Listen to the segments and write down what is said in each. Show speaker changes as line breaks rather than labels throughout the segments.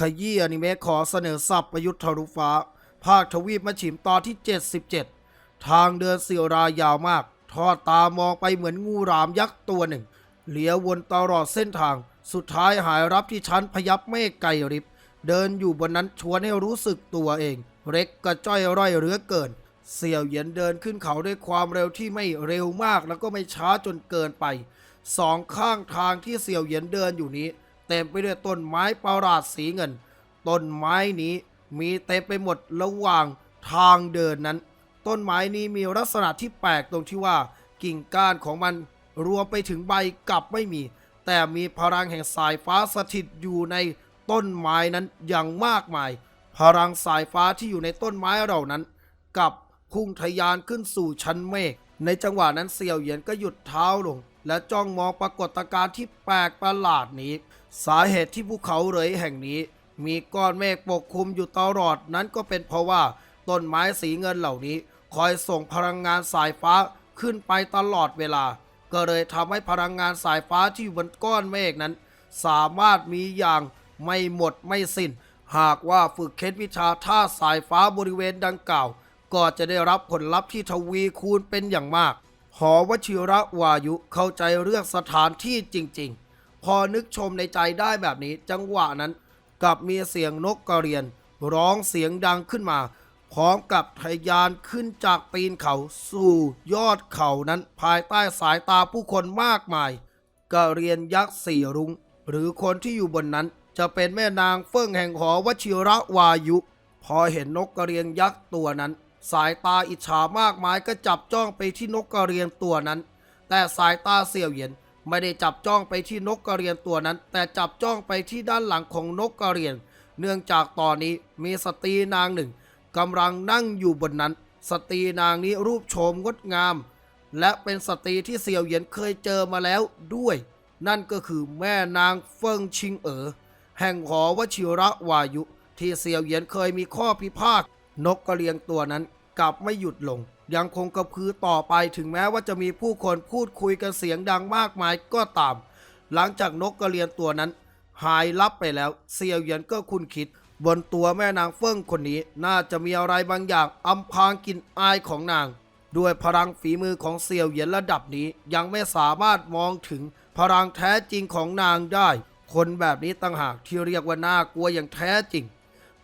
ขยี้อนิเมะขอเสนอสับประยุทธ์ทะลุฟ้า ภาคทวีปมาฉิมตอนที่ 77 ทางเดินเสียวรายยาวมาก ทอดตามองไปเหมือนงูรามยักษ์ตัวหนึ่ง เหลียววนตลอดเส้นทาง สุดท้ายหายรับที่ชั้นพยับเมฆไก่ริบ เดินอยู่บนนั้นชวนให้รู้สึกตัวเอง เร็กกระจ้อยร่อยเหลือเกิน เสี่ยวเหยียนเดินขึ้นเขาด้วยความเร็วที่ไม่เร็วมากแล้วก็ไม่ช้าจนเกินไป สองข้างทางที่เสี่ยวเหยียนเดินอยู่นี้ เต็มไปด้วยต้นไม้ประหลาดสีเงิน ต้นไม้นี้มีเต็มไปหมดระหว่างทางเดินนั้น ต้นไม้นี้มีลักษณะที่แปลกตรงที่ว่า กิ่งก้านของมันรวมไปถึงใบกลับไม่มี แต่มีพลังแห่งสายฟ้าสถิตอยู่ในต้นไม้นั้นอย่างมากมาย พลังสายฟ้าที่อยู่ในต้นไม้เหล่านั้นกับพุ่งทะยานขึ้นสู่ชั้นเมฆในจังหวะนั้นเสี่ยวเหยียนก็หยุดเท้าลง และจ้องมองปรากฏการณ์ที่แปลกประหลาดนี้ สาเหตุที่ภูเขาเหลยแห่งนี้ มีก้อนเมฆปกคลุมอยู่ตลอดนั้นก็เป็นเพราะว่าต้นไม้สีเงินเหล่านี้ คอยส่งพลังงานสายฟ้าขึ้นไปตลอดเวลา ก็เลยทำให้พลังงานสายฟ้าที่อยู่บนก้อนเมฆนั้น สามารถมีอย่างไม่หมดไม่สิ้น หากว่าฝึกเคล็ดวิชาท่าสายฟ้าบริเวณดังกล่าว ก็จะได้รับผลลัพธ์ที่ทวีคูณเป็นอย่างมาก หอวชิระวายุเข้าใจเรื่องสถานที่จริง ๆ พอนึกชมในใจได้แบบนี้ จังหวะนั้นกลับมีเสียงนกกระเรียน ร้องเสียงดังขึ้นมา พร้อมกับทะยานขึ้นจากปีนเขาสู่ยอดเขานั้นภายใต้สายตาผู้คนมากมายกระเรียนยักษ์สี่รุง้ง หรือคนที่อยู่บนนั้น จะเป็นแม่นางเฟิ่งแห่งหอวชิระวายุ พอเห็นนกกระเรียนยักษ์ตัวนั้น สายตาอิจฉามากมายก็จับจ้องไปที่นกกระเรียนตัวนั้น แต่สายตาเสี่ยวเหยียน ไม่ได้จับจ้องไปที่นกกระเรียนตัวนั้น แต่จับจ้องไปที่ด้านหลังของนกกระเรียน เนื่องจากตอนนี้มีสตรีนางหนึ่งกำลังนั่งอยู่บนนั้น สตรีนางนี้รูปโฉมงดงาม และเป็นสตรีที่เสี่ยวเหยียนเคยเจอมาแล้วด้วย นั่นก็คือแม่นางเฟิงชิงเอ๋อแห่งหอวชิระวายุ ที่เสี่ยวเหยียนเคยมีข้อพิพาทนกกระเรียงตัวนั้น กลับไม่หยุดลง ยังคงกระพือต่อไปถึงแม้ว่าจะมีผู้คนพูดคุยกันเสียงดังมากมายก็ตาม หลังจากนกกระเรียนตัวนั้น หายลับไปแล้วเสี่ยวเหยียนก็คุณคิด บนตัวแม่นางเฟิ่งคนนี้น่าจะมีอะไรบางอย่างอำพรางกลิ่นอายของนาง ด้วยพลังฝีมือของเสี่ยวเหยียนระดับนี้ยังไม่สามารถมองถึงพลังแท้จริงของนางได้ คนแบบนี้ต่างหากที่เรียกว่าน่ากลัวอย่างแท้จริง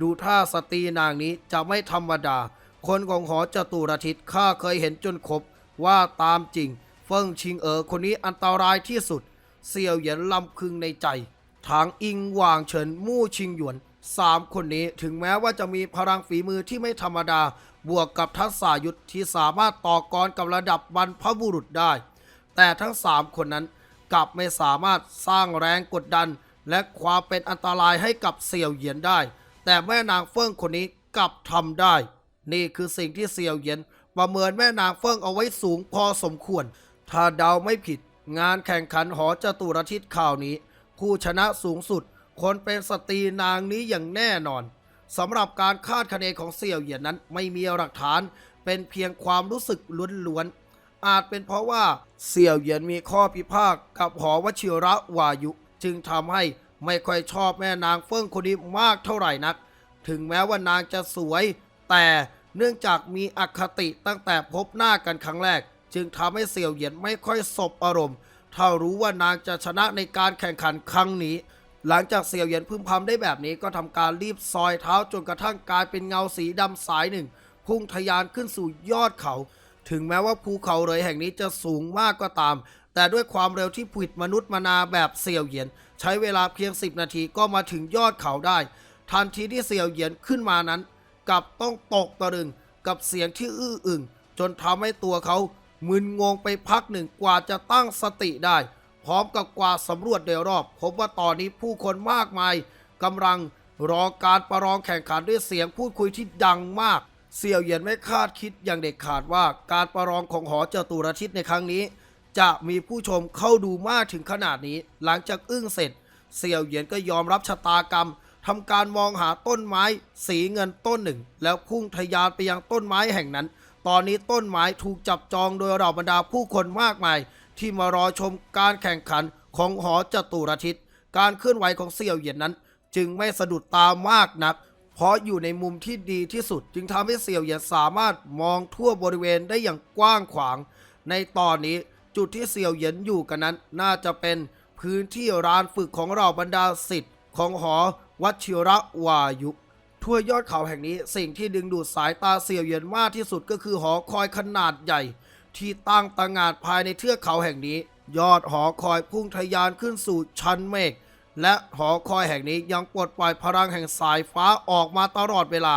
ดูท่าสตรีนางนี้จะไม่ธรรมดา คนของหอจตุรทิศข้าเคยเห็นจนครบว่าตามจริง เฟิงชิงเอ๋อคนนี้อันตรายที่สุด เสี่ยวเหยียนลำพึงในใจทางอิงหว่างเฉินมู่ชิงหยวนสามคนนี้ถึงแม้ว่าจะมีพลังฝีมือที่ไม่ธรรมดา บวกกับทักษะยุทธที่สามารถต่อกรกับระดับบรรพบุรุษได้ แต่ทั้งสามคนนั้นกลับไม่สามารถสร้างแรงกดดัน และความเป็นอันตรายให้กับเสี่ยวเหยียนได้ แต่แม่นางเฟิ่งคนนี้กลับทำได้ นี่คือสิ่งที่เสี่ยวเยียนประเมินแม่นางเฟิ่งเอาไว้สูงพอสมควร ถ้าเดาไม่ผิด งานแข่งขันหอจตุรทิศข่าวนี้ ผู้ชนะสูงสุด คนเป็นสตรีนางนี้อย่างแน่นอนสำหรับการคาดคะเนของเสี่ยวเหยียนนั้นไม่มีหลักฐาน เป็นเพียงความรู้สึกล้วนๆ อาจเป็นเพราะว่าเสี่ยวเหยียนมีข้อพิพาทกับหอวชิระวายุ จึงทำให้ไม่ค่อยชอบแม่นางเฟิ่งคนนี้มากเท่าไหร่นัก ถึงแม้ว่านางจะสวย แต่เนื่องจากมีอคติตั้งแต่พบหน้ากันครั้งแรก จึงทำให้เสี่ยวเหยียนไม่ค่อยสบอารมณ์ ถ้ารู้ว่านางจะชนะในการแข่งขันครั้งนี้ หลังจากเสี่ยวเหยียนพึมพำได้แบบนี้ก็ทำการรีบซอยเท้าจนกระทั่งกลายเป็นเงาสีดำสายหนึ่ง พุ่งทะยานขึ้นสู่ยอดเขา ถึงแม้ว่าภูเขาเลยแห่งนี้จะสูงมากก็ตาม แต่ด้วยความเร็วที่ผิดมนุษย์มนาแบบเสี่ยวเหยียน ใช้เวลาเพียง 10 นาทีก็มาถึงยอดเขาได้ ทันทีที่เสี่ยวเหยียนขึ้นมานั้น กลับต้องตกตะลึงกับเสียงที่อื้ออึงจนทำให้ตัวเขามึนงงไปพักหนึ่งกว่าจะตั้งสติได้ พร้อมกับกว่าสำรวจโดยรอบ พบว่าตอนนี้ผู้คนมากมายกำลังรอการประลองแข่งขันด้วยเสียงพูดคุยที่ดังมาก เสี่ยวเหยียนไม่คาดคิดอย่างเด็ดขาดว่าการประลองของหอจตุรทิศในครั้งนี้ จะมีผู้ชมเข้าดูมากถึงขนาดนี้ หลังจากอึ้งเสร็จ เสี่ยวเหยียนก็ยอมรับชะตากรรม ทำการมองหาต้นไม้สีเงินต้นหนึ่ง แล้วพุ่งทะยานไปยังต้นไม้แห่งนั้น ตอนนี้ต้นไม้ถูกจับจองโดยเหล่าบรรดาผู้คนมากมาย ที่มารอชมการแข่งขันของหอจตุรทิศการเคลื่อนไหวของเสี่ยวเหยียนนั้น จึงไม่สะดุดตามากนัก เพราะอยู่ในมุมที่ดีที่สุด จึงทำให้เสี่ยวเหยียนสามารถมองทั่วบริเวณได้อย่างกว้างขวาง ในตอนนี้จุดที่เสี่ยวเหยียนอยู่กันนั้น น่าจะเป็นพื้นที่ร้านฝึกของเราบรรดาศิษย์ของหอ วชิระวายุทั่วยอดเขาแห่งนี้สิ่งที่ดึงดูดสายตาเสี่ยวเหยียนมากที่สุดก็คือหอคอยขนาดใหญ่ ที่ตั้งตระหง่าดภายในเทือกเขาแห่งนี้ ยอดหอคอยพุ่งทะยานขึ้นสู่ชั้นเมฆและหอคอยแห่งนี้ยังปลดปล่อยพลังแห่งสายฟ้าออกมาตลอดเวลา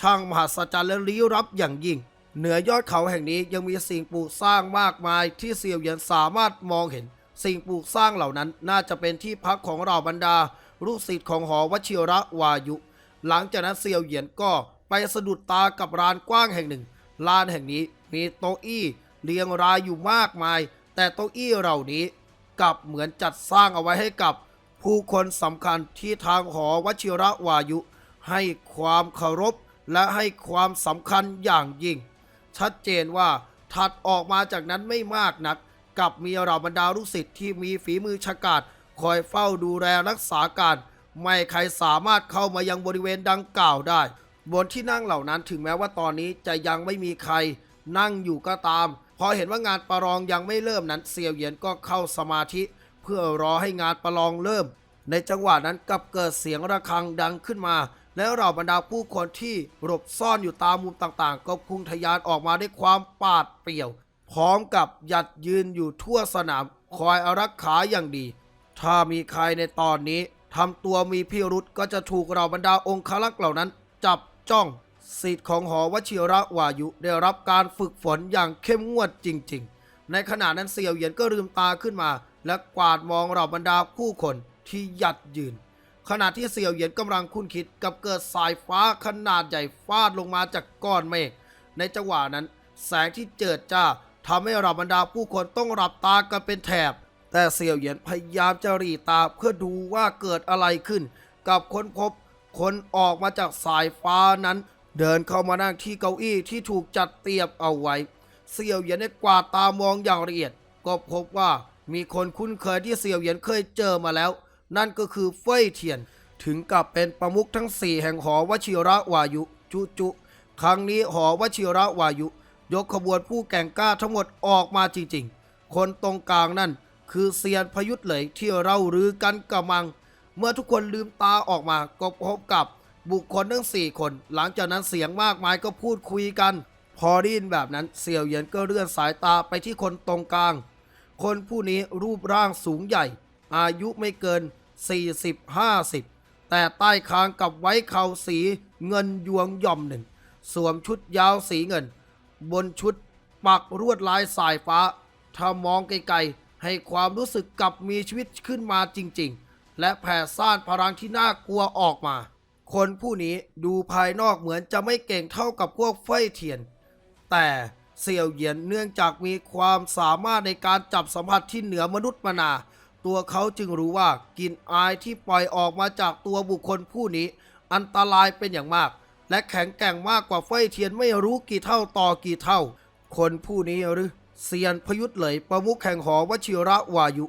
ช่างมหัศจรรย์และลี้ลับอย่างยิ่ง เหนือยอดเขาแห่งนี้ยังมีสิ่งปลูกสร้างมากมายที่เสี่ยวเหยียนสามารถมองเห็น สิ่งปลูกสร้างเหล่านั้นน่าจะเป็นที่พักของเราบรรดา ลูกศิษย์ของหอวชิระวายุ หลังจากนั้นเซียวเหยียนก็ไปสะดุดตากับร้านกว้างแห่งหนึ่งลานแห่งนี้มีโต๊ะอี้เรียงรายอยู่มากมาย แต่โต๊ะอี้เหล่านี้กลับเหมือนจัดสร้างเอาไว้ให้กับ ผู้คนสำคัญที่ทางหอวชิระวายุ ให้ความเคารพและให้ความสำคัญอย่างยิ่ง ชัดเจนว่าถัดออกมาจากนั้นไม่มากนัก กับมีเหล่าบรรดาลูกศิษย์ที่มีฝีมือฉกาจ คอยเฝ้าดูแลรักษาการ ไม่ใครสามารถเข้ามายังบริเวณดังกล่าวได้ บนที่นั่งเหล่านั้นถึงแม้ว่าตอนนี้จะยังไม่มีใคร นั่งอยู่ก็ตาม พอเห็นว่างานประลองยังไม่เริ่มนั้นเซียวเหยียนก็เข้าสมาธิ เพื่อรอให้งานประลองเริ่ม ในจังหวะนั้นกับเกิดเสียงระฆังดังขึ้นมา แล้วเหล่าบรรดาผู้คนที่หลบซ่อนอยู่ตามมุมต่างๆ ก็พุ่งทะยานออกมาด้วยความปาดเปรี่ยว พร้อมกับหยัดยืนอยู่ทั่วสนามคอยอารักขาอย่างดี ถ้ามีใครในตอนนี้ทำตัวมีพิรุษก็จะถูกเราบรรดาองครักษ์เหล่านั้น จับจ้องสิทธิ์ของหอวชิระวายุได้รับการฝึกฝนอย่างเข้มงวดจริง ๆ ในขณะนั้นเสี่ยวเหยียนก็ลืมตาขึ้นมา และกวาดมองเราบรรดาผู้คนที่หยัดยืน ขณะที่เสี่ยวเหยียนกำลังคุ้นคิดกับเกิดสายฟ้าขนาดใหญ่ฟาดลงมาจากก้อนเมฆในจังหวะนั้น แสงที่เจิดจ้าทำให้เราบรรดาผู้คนต้องหลับตากันเป็นแถบ แต่เสี่ยวเหยียนพยายามจะรีตาเพื่อดูว่าเกิดอะไรขึ้น กับค้นพบคนออกมาจากสายฟ้านั้น เดินเข้ามานั่งที่เก้าอี้ที่ถูกจัดเตรียมเอาไว้ เสี่ยวเหยียนได้กวาดตามองอย่างละเอียด ก็พบว่ามีคนคุ้นเคยที่เสี่ยวเหยียนเคยเจอมาแล้ว นั่นก็คือเฟ้ยเทียน ถึงกับเป็นประมุขทั้ง4แห่งหอวชิระวายุ จุจุ ครั้งนี้หอวชิระวายุ ยกขบวนผู้แก่งกล้าทั้งหมดออกมาจริงๆ คนตรงกลางนั่น คือเซียนพยุทธ์เหลยที่เรารือกันกระมัง เมื่อทุกคนลืมตาออกมาก็พบกับบุคคลทั้ง4คน หลังจากนั้นเสียงมากมายก็พูดคุยกัน พอได้ยินแบบนั้นเสี่ยวเหยียนก็เลื่อนสายตาไปที่คนตรงกลาง คนผู้นี้รูปร่างสูงใหญ่ อายุไม่เกิน 40-50 แต่ใต้คางกับไว้เข่าสีเงินยวงย่อมหนึ่ง สวมชุดยาวสีเงิน บนชุดปักรวดลายสายฟ้า ถ้ามองไกลๆ ให้ความรู้สึกกับมีชีวิตขึ้นมาจริงๆ และแผ่ซ่านพลังที่น่ากลัวออกมา คนผู้นี้ดูภายนอกเหมือนจะไม่เก่งเท่ากับพวกเฟยเทียน แต่เสี่ยวเหยียนเนื่องจากมีความสามารถในการจับสัมผัสที่เหนือมนุษย์มานา ตัวเขาจึงรู้ว่ากลิ่นอายที่ปล่อยออกมาจากตัวบุคคลผู้นี้ อันตรายเป็นอย่างมาก และแข็งแกร่งมากกว่าเฟยเทียนไม่รู้กี่เท่าต่อกี่เท่า คนผู้นี้หรือ เซียนพยุทธ์เหลยประมุขแห่งหอวชิระวายุ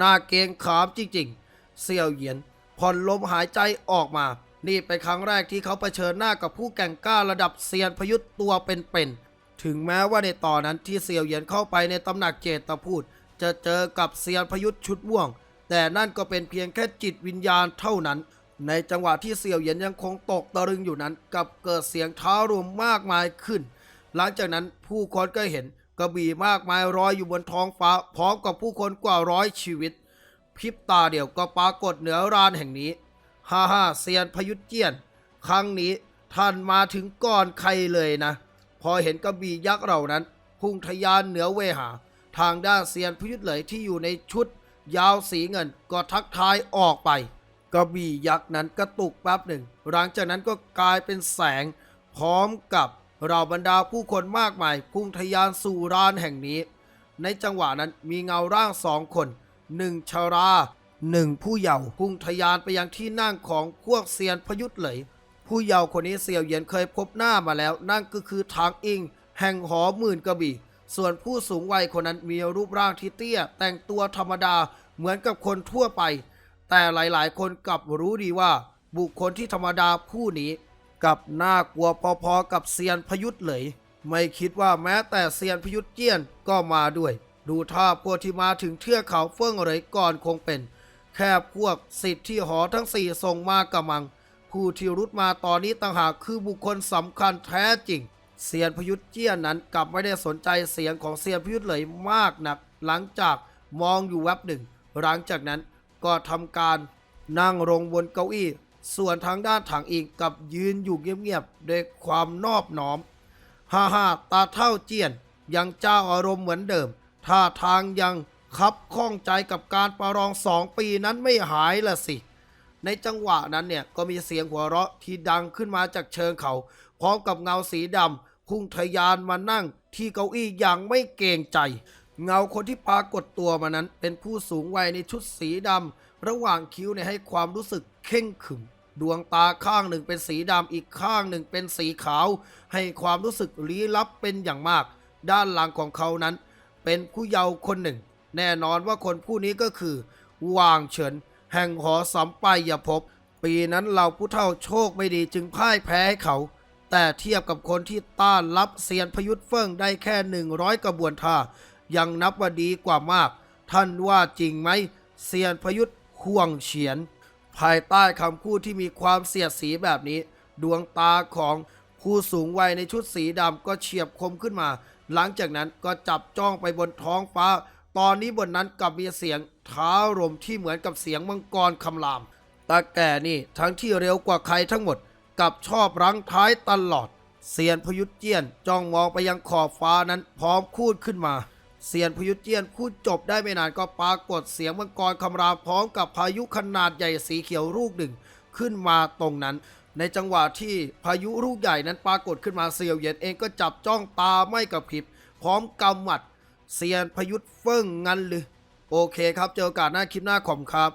น่าเกงขามจริงๆ เสี่ยวเหยียนผ่อนลมหายใจออกมา นี่เป็นครั้งแรกที่เขาเผชิญหน้ากับผู้แก่งกล้าระดับเซียนพยุทธ์ตัวเป็นๆ ถึงแม้ว่าในตอนนั้นที่เซียวเหยียนเข้าไปในตำหนักเจตพูด จะเจอกับเซียนพยุทธ์ชุดม่วง แต่นั่นก็เป็นเพียงแค่จิตวิญญาณเท่านั้น ในจังหวะที่เซียวเหยียนยังคงตกตะลึงอยู่นั้น กับเกิดเสียงเท้ารวมมากมายขึ้น หลังจากนั้นผู้คนก็เห็น กระบี่มากมายลอยอยู่บนท้องฟ้า พร้อมกับผู้คนกว่าร้อยชีวิต พริบตาเดียวก็ปรากฏเหนือรานแห่งนี้ ฮ่าฮ่าเซียนพยุทธเจียน ครั้งนี้ท่านมาถึงก่อนใครเลยนะ พอเห็นกระบี่ยักษ์เหล่านั้น พุ่งทะยานเหนือเวหา ทางด้านเซียนพยุทธเหลยที่อยู่ในชุด ยาวสีเงินก็ทักทายออกไปกระบี่ยักษ์นั้นกระตุกแป๊บหนึ่ง หลังจากนั้นก็กลายเป็นแสง พร้อมกับ เราบรรดาผู้คนมากมายพุ่งทะยานสู่ร้านแห่งนี้ ในจังหวะนั้นมีเงาร่างสองคนหนึ่งชาราหนึ่งผู้เยาว์พุ่งทะยานไปยังที่นั่งของพวกเซียนพยุทธ์เลย ผู้เยาว์คนนี้เสี่ยวเหยียนเคยพบหน้ามาแล้ว นั่นก็คือทางอิง แห่งหอหมื่นกระบี่ ส่วนผู้สูงวัยคนนั้นมีรูปร่างที่เตี้ย แต่งตัวธรรมดาเหมือนกับคนทั่วไป แต่หลายๆ คนกลับรู้ดีว่า บุคคลที่ธรรมดาผู้นี้ กับน่ากลัวพอๆกับเซียนพยุทธ์เลย ไม่คิดว่าแม้แต่เซียนพยุทธ์เจี้ยนก็มาด้วย ดูท่าพวกที่มาถึงเทือกเขาเฟิ่องเหรยก่อนคงเป็น แค่พวกสิทธิ์ที่หอทั้งสี่ส่งมากระมัง ผู้ที่รุดมาตอนนี้ต่างหากคือบุคคลสำคัญแท้จริงเซียนพยุทธ์เจี้ยนนั้นกลับไม่ได้สนใจเสียงของเซียนพยุทธ์เลยมากนัก หลังจากมองอยู่แวบหนึ่ง หลังจากนั้นก็ทำการนั่งลงบนเก้าอี้ ส่วนทางด้านถังอีกกับยืนอยู่เงียบๆด้วยความนอบน้อมฮ่าฮ่าตาเท่าเจียนยังเจ้าอารมณ์เหมือนเดิม ท่าทางยังคับข้องใจกับการประลองสองปีนั้นไม่หายละสิ ในจังหวะนั้นเนี่ยก็มีเสียงหัวเราะที่ดังขึ้นมาจากเชิงเขา พร้อมกับเงาสีดำพุ่งทะยานมานั่งที่เก้าอี้อย่างไม่เกรงใจ เงาคนที่ปรากฏตัวมานั้นเป็นผู้สูงวัยในชุดสีดำ ระหว่างคิ้วเนี่ยให้ความรู้สึกเข่งขึม ดวงตาข้างหนึ่งเป็นสีดำอีกข้างหนึ่งเป็นสีขาว ให้ความรู้สึกลี้ลับเป็นอย่างมาก ด้านหลังของเขานั้น เป็นผู้เยาว์คนหนึ่ง แน่นอนว่าคนผู้นี้ก็คือวางเฉิน แห่งหอสัมปายภพปีนั้นเราผู้เฒ่าโชคไม่ดีจึงพ่ายแพ้ให้เขา แต่เทียบกับคนที่ต้านรับเซียนพยุทธ์เฟิ่งได้แค่หนึ่งร้อยกระบวนท่า ยังนับว่าดีกว่ามาก ท่านว่าจริงไหมเซียนพยุทธ์ ห่วงเฉียน ภายใต้คำพูดที่มีความเสียดสีแบบนี้ ดวงตาของผู้สูงวัยในชุดสีดำก็เฉียบคมขึ้นมา หลังจากนั้นก็จับจ้องไปบนท้องฟ้า ตอนนี้บนนั้นกลับมีเสียงท้าลมที่เหมือนกับเสียงมังกรคำรามตาแก่นี่ทั้งที่เร็วกว่าใครทั้งหมดกลับชอบรั้งท้ายตลอดเซียนพยุทธเจียนจ้องมองไปยังขอบฟ้านั้นพร้อมคูดขึ้นมา เซียนพยุจเจียนพูดจบได้ไม่นานก็ปรากฏเสียงมังกรคำรามพร้อมกับพายุขนาดใหญ่สีเขียวลูกหนึ่งขึ้นมาตรงนั้น ในจังหวะที่พายุลูกใหญ่นั้นปรากฏขึ้นมาเซียวเหย็นเองก็จับจ้องตาไม่กระพริบพร้อมกำหมัด เซียนพยุทธ์เฟิ่งงันหรือโอเคครับ เจอกันหน้าคลิปหน้าขอมครับ